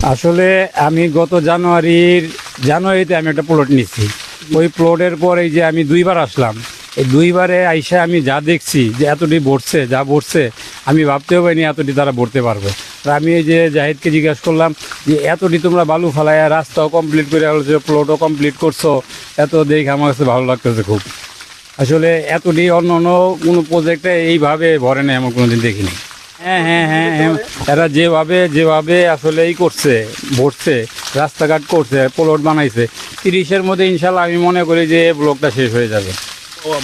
আসলে আমি গত জানুয়ারির, জানুয়ারিতে আমি একটা প্লট নিচ্ছি ওই প্লটের পর এই যে আমি দুইবার আসলাম। এই দুইবারে আইসা আমি যা দেখছি যে এতটি ভরছে, যা ভরছে, আমি ভাবতেও পারিনি এতটি তারা ভরতে পারবে। আমি এই যে জাহিদকে জিজ্ঞাসা করলাম যে, এতটি তোমরা বালু ফালাইয়া রাস্তাও কমপ্লিট করে হচ্ছে প্লটও কমপ্লিট করছ, এত দেখে আমার কাছে ভালো লাগতেছে খুব। আসলে এতটি অন্য অন্য কোনো প্রজেক্টে এইভাবে ভরে নেই আমার কোনোদিন দেখিনি। হ্যাঁ হ্যাঁ হ্যাঁ হ্যাঁ। এরা যেভাবে যেভাবে আসলে এই করছে ভরছে রাস্তাঘাট করছে প্লট বানাইছে তিরিশের মধ্যে ইনশাল্লাহ আমি মনে করি যে ব্লকটা শেষ হয়ে যাবে।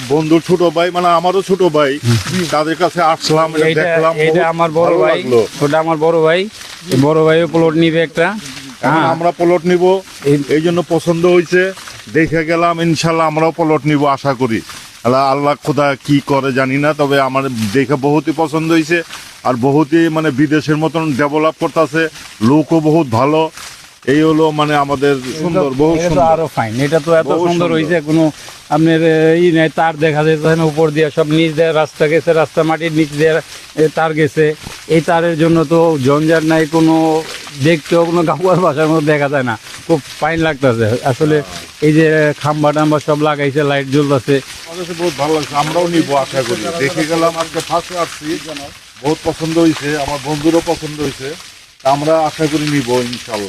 বন্ধুর ছোট ভাই মানে আমারও ছোট ভাই তাদের কাছে আসলাম এটা দেখলাম আমার বড় ভাই ওটা আমার বড় ভাই বড় ভাইও প্লট নিবে একটা। হ্যাঁ। আমরা প্লট নিব এই- এই জন্য পছন্দ হয়েছে দেখে গেলাম ইনশাল্লাহ আমরাও প্লট নিব আশা করি। আল্লাহ খোদা কি করে জানি না তবে আমার দেখে বহুতই পছন্দ হয়েছে আর বহুতই মানে বিদেশের মতন ডেভেলপ করতেছে লোকও বহুত ভালো। এই হলো মানে আমাদের সুন্দর বহু সুন্দর। আরও ফাইন এটা তো এত সুন্দর। হয়েছে কোনো আপনার ই নাই তার দেখা যাচ্ছে না উপর দিয়ে সব নিচ দিয়ে রাস্তা গেছে রাস্তা মাটির নিচ দিয়ে তার গেছে। এই তারের জন্য তো জঞ্জাট নাই কোনো দেখতেও কোনো কাপড় বাসার মধ্যে দেখা যায় না। খুব ফাইন লাগতেছে। আসলে এই যে খাম্বা টাম্বা সব লাগাইছে লাইট জ্বলতেছে। বহুত ভালো লাগছে, আমরাও নিব আশা করি। দেখে গেলাম আজকে ফার্স্টে আসছি। বহুত পছন্দ হয়েছে আমার বন্ধুরও পছন্দ হয়েছে আমরা আশা করি নিব ইনশাল্লাহ।